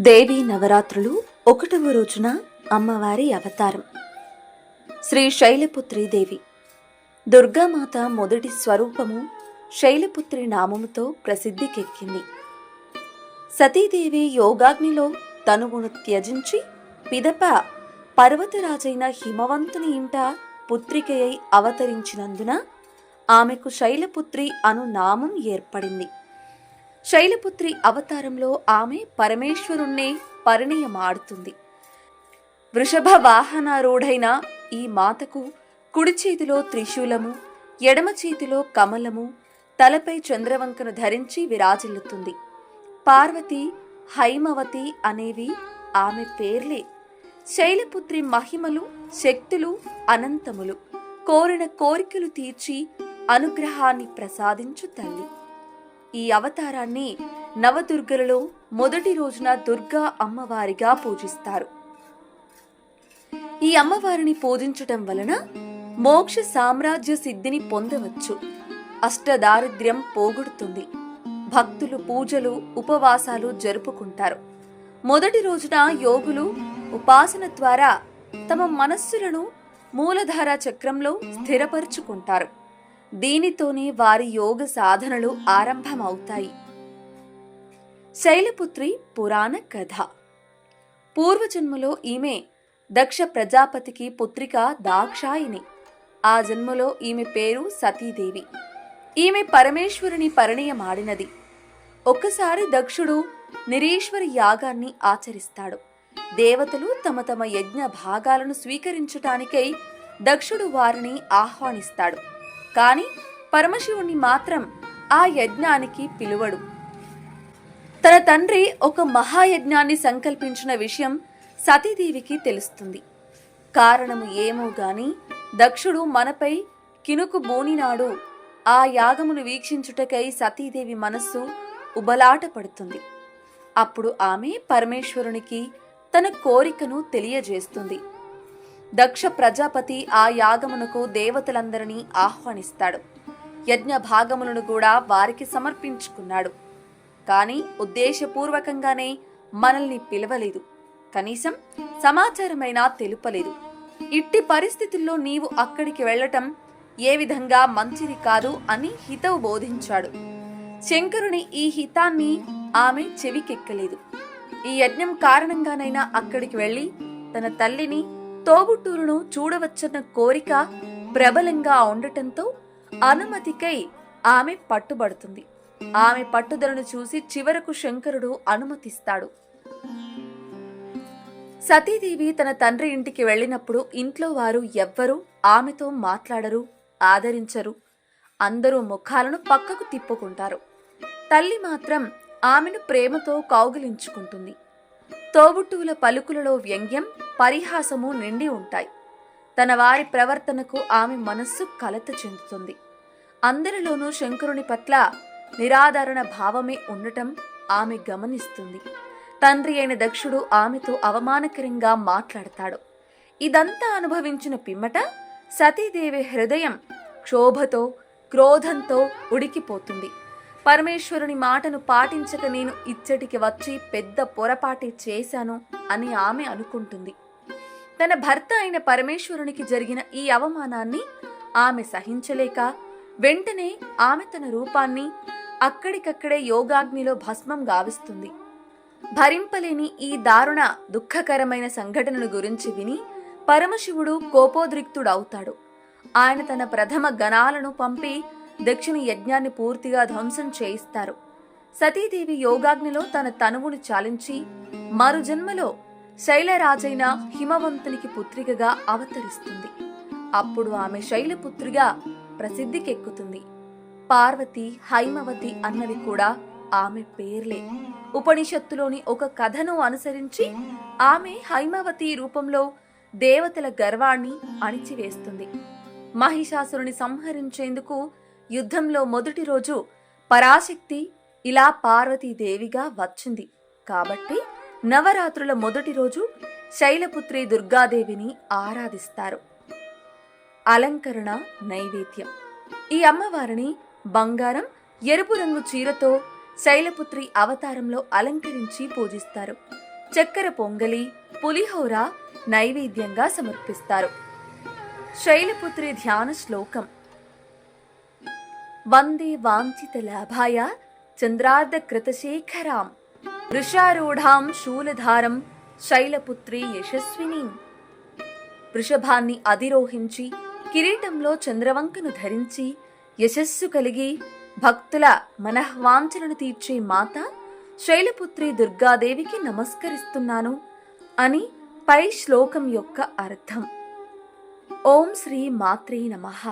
దేవి నవరాత్రులు ఒకటవ రోజున అమ్మవారి అవతారం. శ్రీ శైలపుత్రి దేవి. దుర్గామాత మొదటి స్వరూపము శైలపుత్రి నామముతో ప్రసిద్ధికెక్కింది. సతీదేవి యోగాగ్నిలో తనువును త్యజించి పిదప పర్వతరాజైన హిమవంతుని ఇంట పుత్రికయై అవతరించినందున ఆమెకు శైలపుత్రి అను నామం ఏర్పడింది. శైలపుత్రి అవతారంలో ఆమె పరమేశ్వరుణ్ణే పరిణయమాడుతుంది. వృషభ వాహనారూఢైన ఈ మాతకు కుడి చేతిలో త్రిశూలము ఎడమ చేతిలో కమలము తలపై చంద్రవంకను ధరించి విరాజిల్లుతుంది. పార్వతి హైమవతి అనేవి ఆమె పేర్లే. శైలపుత్రి మహిమలు శక్తులు అనంతములు. కోరిన కోరికలు తీర్చి అనుగ్రహాన్ని ప్రసాదించు తల్లి. ఈ అవతారాన్ని నవదుర్గలలో మొదటి రోజున దుర్గా అమ్మవారిగా పూజిస్తారు. ఈ అమ్మవారిని పూజించటం వలన మోక్ష సామ్రాజ్య సిద్ధిని పొందవచ్చు. అష్టదారిద్ర్యం పోగొడుతుంది. భక్తులు పూజలు ఉపవాసాలు జరుపుకుంటారు. మొదటి రోజున యోగులు ఉపాసన ద్వారా తమ మనస్సులను మూలధార చక్రంలో స్థిరపరుచుకుంటారు. దీనితోనే వారి యోగ సాధనలు ఆరంభమవుతాయి. శైలపుత్రి పురాణ కథ. పూర్వజన్మలో ఈమె దక్ష ప్రజాపతికి పుత్రిక దాక్షాయిని. ఆ జన్మలో ఈమె పేరు సతీదేవి. ఈమె పరమేశ్వరుని పరిణయమాడినది. ఒక్కసారి దక్షుడు నిరీశ్వరి యాగాన్ని ఆచరిస్తాడు. దేవతలు తమ తమ యజ్ఞ భాగాలను స్వీకరించటానికై దక్షుడు వారిని ఆహ్వానిస్తాడు. కానీ పరమశివుని మాత్రం ఆ యజ్ఞానికి పిలువడు. తన తండ్రి ఒక మహాయజ్ఞాన్ని సంకల్పించిన విషయం సతీదేవికి తెలుస్తుంది. కారణము ఏమో గాని దక్షుడు మనపై కినుకు బోనినాడు. ఆ యాగమును వీక్షించుటకై సతీదేవి మనస్సు ఉబలాట పడుతుంది. అప్పుడు ఆమె పరమేశ్వరునికి తన కోరికను తెలియజేస్తుంది. దక్ష ప్రజాపతి ఆ యాగమునకు దేవతలందరినీ ఆహ్వానిస్తాడు. యజ్ఞ భాగములను కూడా వారికి సమర్పించుకున్నాడు. కాని ఉద్దేశపూర్వకంగానే మనల్ని పిలవలేదు. కనీసం సమాచారమైనా తెలుపలేదు. ఇట్టి పరిస్థితుల్లో నీవు అక్కడికి వెళ్ళటం ఏ విధంగా మంచిది కాదు అని హితవు బోధించాడు. శంకరుని ఈ హితాన్ని ఆమె చెవికెక్కలేదు. ఈ యజ్ఞం కారణంగానైనా అక్కడికి వెళ్ళి తన తల్లిని తోబుట్టూరును చూడవచ్చన్న కోరిక ప్రబలంగా ఉండటంతో అనుమతికై ఆమె పట్టుబడుతుంది. ఆమె పట్టుదలను చూసి చివరకు శంకరుడు అనుమతిస్తాడు. సతీదేవి తన తండ్రి ఇంటికి వెళ్ళినప్పుడు ఇంట్లో వారు ఎవ్వరూ ఆమెతో మాట్లాడరు ఆదరించరు. అందరూ ముఖాలను పక్కకు తిప్పుకుంటారు. తల్లి మాత్రం ఆమెను ప్రేమతో కౌగిలించుకుంటుంది. తోబుట్టువుల పలుకులలో వ్యంగ్యం పరిహాసము నిండి ఉంటాయి. తన వారి ప్రవర్తనకు ఆమె మనస్సు కలత చెందుతుంది. అందరిలోనూ శంకరుని పట్ల నిరాదరణ భావమే ఉండటం ఆమె గమనిస్తుంది. తండ్రి అయిన దక్షుడు ఆమెతో అవమానకరంగా మాట్లాడతాడు. ఇదంతా అనుభవించిన పిమ్మట సతీదేవి హృదయం క్షోభతో క్రోధంతో ఉడికిపోతుంది. పరమేశ్వరుని మాటను పాటించక నేను ఇచ్చటికి వచ్చి పెద్ద పొరపాటి చేశాను అని ఆమె అనుకుంటుంది. తన భర్త అయిన పరమేశ్వరునికి జరిగిన ఈ అవమానాన్ని ఆమె సహించలేక వెంటనే ఆమె తన రూపాన్ని అక్కడికక్కడే యోగాగ్నిలో భస్మం గావిస్తుంది. భరింపలేని ఈ దారుణ దుఃఖకరమైన సంఘటనను గురించి విని పరమశివుడు కోపోద్రిక్తుడవుతాడు. ఆయన తన ప్రథమ గణాలను పంపి దక్షిణ యజ్ఞాన్ని పూర్తిగా ధ్వంసం చేయిస్తారు. సతీదేవి యోగాగ్నిలో తన తనువును చాలించి మరు జన్మలో శైలరాజైన హిమవంతునికి పుత్రికగా అవతరిస్తుంది. అప్పుడు ఆమె శైలపుత్రిగా ప్రసిద్ధికెక్కుతుంది. పార్వతి హైమవతి అన్నవి కూడా ఆమె పేర్లే. ఉపనిషత్తులోని ఒక కథను అనుసరించి ఆమె హైమవతి రూపంలో దేవతల గర్వాన్ని అణిచివేస్తుంది. మహిషాసురుని సంహరించేందుకు యుద్ధంలో మొదటి రోజు పరాశక్తి ఇలా పార్వతీదేవిగా వచ్చింది. కాబట్టి నవరాత్రుల మొదటి రోజు శైలపుత్రి దుర్గాదేవిని ఆరాధిస్తారు. అలంకరణ నైవేద్యం. ఈ అమ్మవారిని బంగారం ఎరుపు రంగు చీరతో శైలపుత్రి అవతారంలో అలంకరించి పూజిస్తారు. చక్కెర పొంగలి పులిహోర నైవేద్యంగా సమర్పిస్తారు. శైలపుత్రి ధ్యాన శ్లోకం. వందే వాంఛిత లాభాయ చంద్రార్ధ కృతశేఖరాం. వృషారూఢాం శూలధారం శైలపుత్రి యశస్విని. వృషభాన్ని అధిరోహించి కిరీటంలో చంద్రవంకను ధరించి యశస్సు కలిగి భక్తుల మనఃవాంఛలను తీర్చే మాత శైలపుత్రి దుర్గాదేవికి నమస్కరిస్తున్నాను అని పై శ్లోకం యొక్క అర్థం. ఓం శ్రీ మాత్రే నమః.